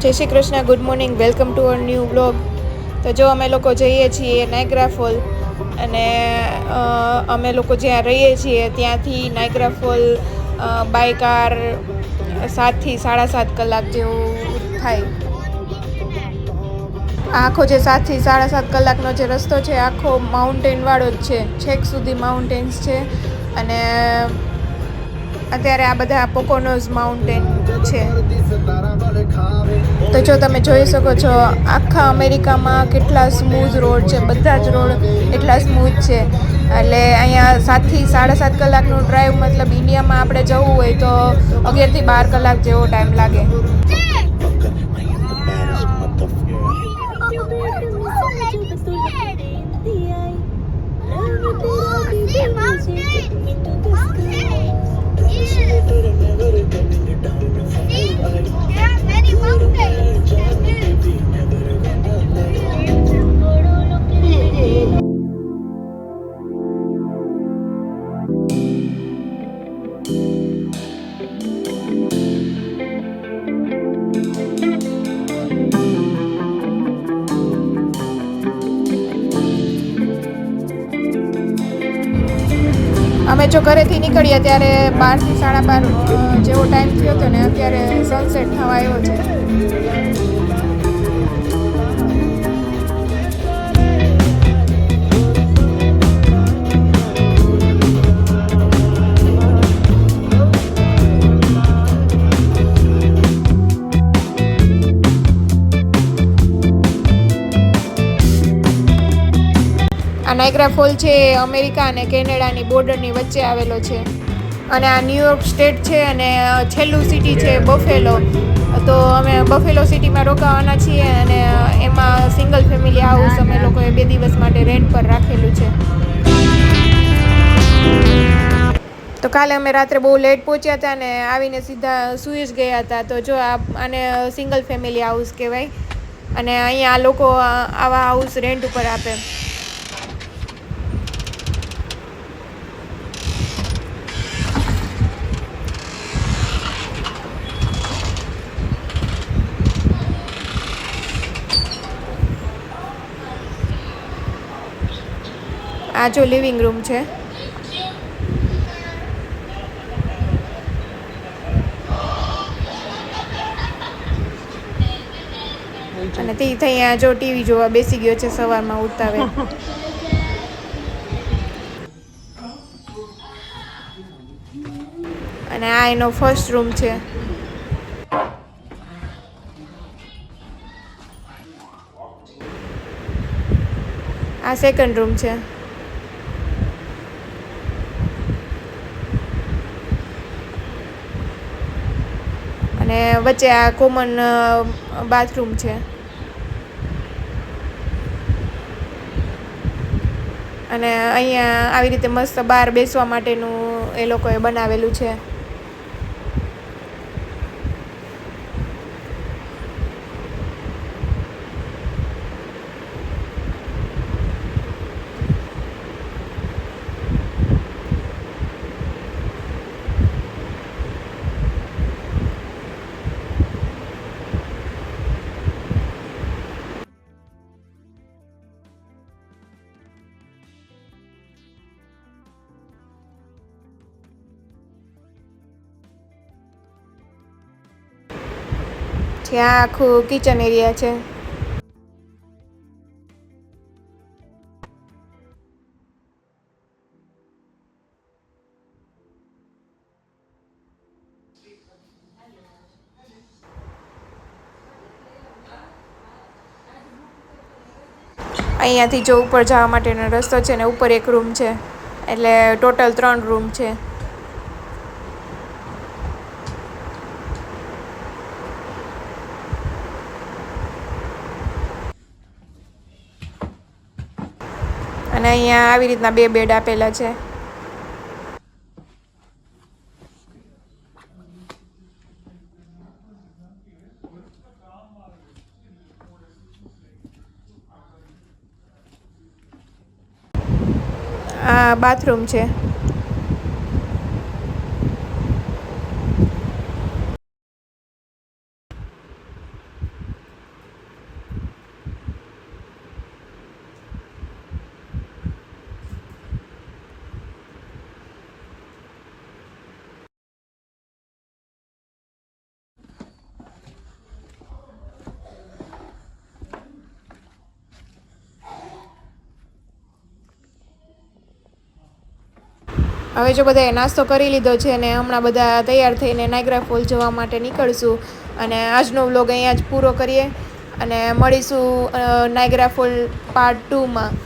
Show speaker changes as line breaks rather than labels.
જય Shri Krishna good morning welcome to our new blog તો જો અમે લોકો જઈએ છીએ નાયગ્રા ફોલ અને અમે લોકો જ્યાં રહીએ છીએ ત્યાંથી નાયગ્રા ફોલ બાય કાર સાતથી સાડા સાત કલાક જેવું થાય. આખો જે સાતથી સાડા સાત કલાકનો જે રસ્તો છે, આખો માઉન્ટેનવાળો જ છે. છેક સુધી માઉન્ટેન્સ છે અને અત્યારે આ બધા પોકોનોઝ માઉન્ટેન છે. તો જો તમે જોઈ શકો છો, આખા અમેરિકામાં કેટલા સ્મૂધ રોડ છે, બધા જ રોડ એટલા સ્મૂથ છે. એટલે અહીંયા સાતથી સાડા સાત કલાકનું ડ્રાઈવ મતલબ ઇન્ડિયામાં આપણે જવું હોય તો અગિયારથી બાર કલાક જેવો ટાઈમ લાગે. અમે જો ઘરેથી નીકળીએ ત્યારે બારથી સાડા બાર જેવો ટાઈમ થયો હતો ને અત્યારે સનસેટ થવા આવ્યો છે. નાયગ્રા ફોલ છે એ અમેરિકા અને કેનેડાની બોર્ડરની વચ્ચે આવેલો છે. અને આ ન્યુયોર્ક સ્ટેટ છે અને છેલ્લું સિટી છે બફેલો. તો અમે બફેલો સિટીમાં રોકાવાના છીએ અને એમાં સિંગલ ફેમિલી હાઉસ અમે લોકોએ બે દિવસ માટે રેન્ટ પર રાખેલું છે. તો કાલે અમે રાત્રે બહુ લેટ પહોંચ્યા હતા ને આવીને સીધા સૂઈ જ ગયા હતા. તો જો આ, આને સિંગલ ફેમિલી હાઉસ કહેવાય. અને અહીંયા લોકો આવા હાઉસ રેન્ટ ઉપર આપે. આ જો લિવિંગ રૂમ છે. અને તે અહીંયા જો ટીવી જોવા બેસી ગયો છે સવારમાં ઉઠતા આવે અને આ એનો ફર્સ્ટ રૂમ છે. આ સેકન્ડ રૂમ છે. અને વચ્ચે આ કોમન બાથરૂમ છે. અને અહીંયા આવી રીતે મસ્ત બહાર બેસવા માટેનું એ લોકોએ બનાવેલું છે. ત્યાં આખું કિચન એરિયા છે. અહીંયાથી જો ઉપર જવા માટેનો રસ્તો છે ને, ઉપર એક રૂમ છે. એટલે ટોટલ ત્રણ રૂમ છે. અને અહીંયા આવી રીતના બે બેડ આપેલા છે. આ બાથરૂમ છે. હવે જો બધાએ નાસ્તો કરી લીધો છે અને હમણાં બધા તૈયાર થઈને નાયગ્રા ફોલ જવા માટે નીકળશું અને આજનો વ્લોગ અહીંયા જ પૂરો કરીએ અને મળીશું નાયગ્રા ફોલ પાર્ટ ટુમાં